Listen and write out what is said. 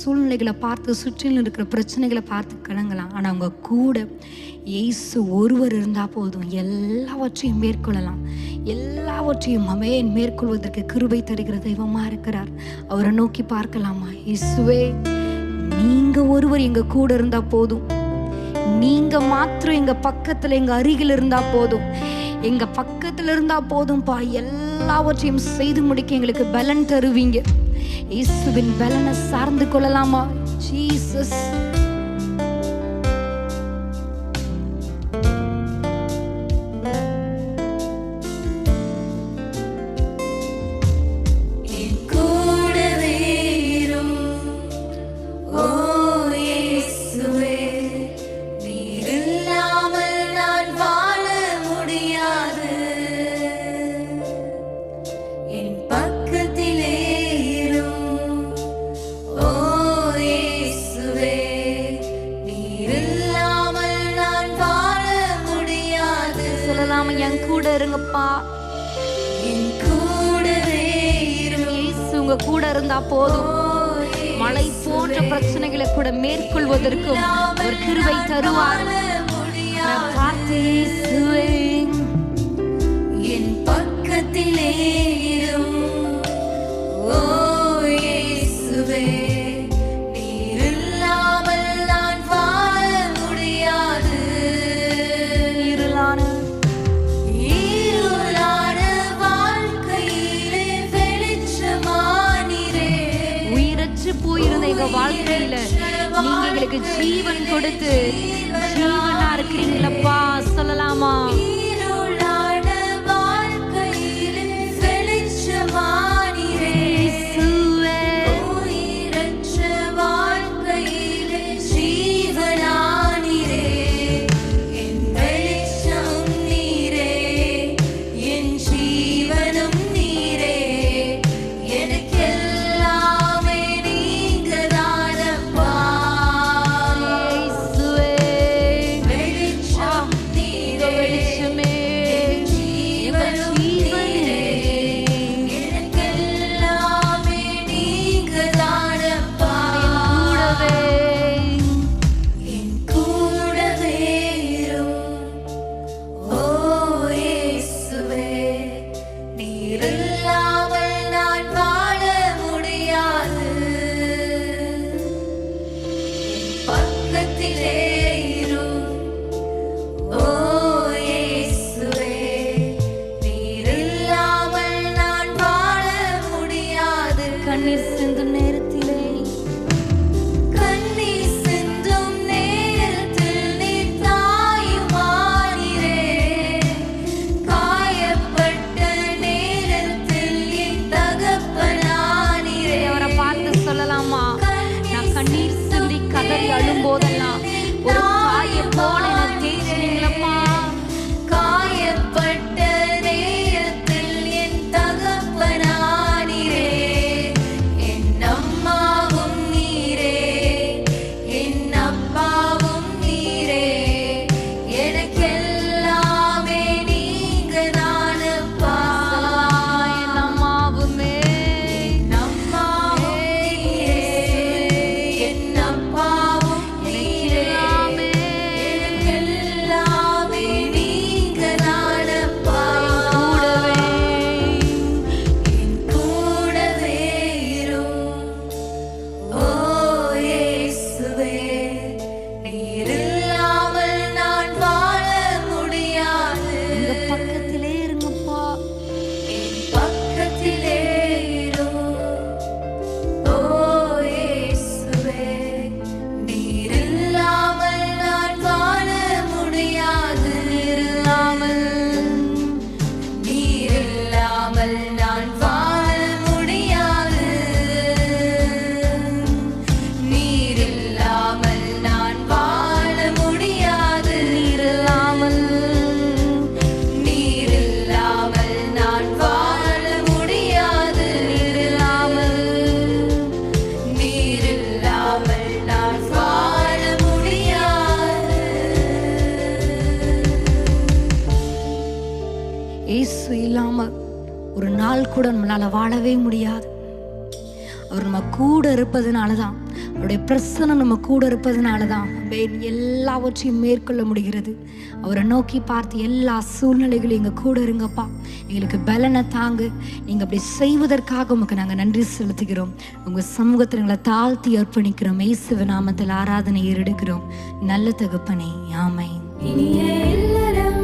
சூழ்நிலைகளை பார்த்து சுற்றிலும் இருக்கிற பிரச்சனைகளை பார்த்து கிடங்கலாம் ஆனால் அவங்க கூட இயேசு ஒருவர் இருந்தால் போதும். எல்லாவற்றையும் மேற்கொள்ளலாம். எல்லாவற்றையும் அமேன் மேற்கொள்வதற்கு கிருபை தருகிற தெய்வமாக இருக்கிறார். அவரை நோக்கி பார்க்கலாமா? இயேசுவே நீங்கள் ஒருவர் எங்கள் கூட இருந்தால் போதும். நீங்கள் மாத்திரம் எங்கள் பக்கத்தில் எங்கள் அருகில் இருந்தால் போதும். எங்கள் பக்கத்தில் இருந்தால் போதும்ப்பா எல்லாவற்றையும் செய்து முடிக்க எங்களுக்கு பலன் தருவீங்க. இயேசுவின் பலனை சார்ந்து கொள்ளலாமா? ஜீசஸ் இருங்கப்பா உங்க கூட இருந்தா போதும். மலை போன்ற பிரச்சனைகளை கூட மேற்கொள்வதற்கும் ஒரு கிருவை தருவார். எங்க வாழ்க்கையில நீங்க எங்களுக்கு ஜீவன் கொடுத்து ஜீவனா இருக்கிறீங்களப்பா சொல்லலாம். இயேசு இல்லாமல் ஒரு நாள் கூட நம்மளால் வாழவே முடியாது. அவர் நம்ம கூட இருப்பதுனால தான் அவருடைய பிரசனை நம்ம கூட இருப்பதுனால தான் எல்லாவற்றையும் மேற்கொள்ள முடிகிறது. அவரை நோக்கி பார்த்து எல்லா சூழ்நிலைகளும் எங்கள் கூட இருங்கப்பா. எங்களுக்கு பலனை தாங்கு. நீங்கள் அப்படி செய்வதற்காக உமக்கு நாங்கள் நன்றி செலுத்துகிறோம். உங்கள் சமூகத்தில் எங்களை தாழ்த்தி அர்ப்பணிக்கிறோம். இயேசுவ நாமத்தில் ஆராதனை ஏறெடுக்கிறோம். நல்ல தகுப்பனை ஆமை யாமை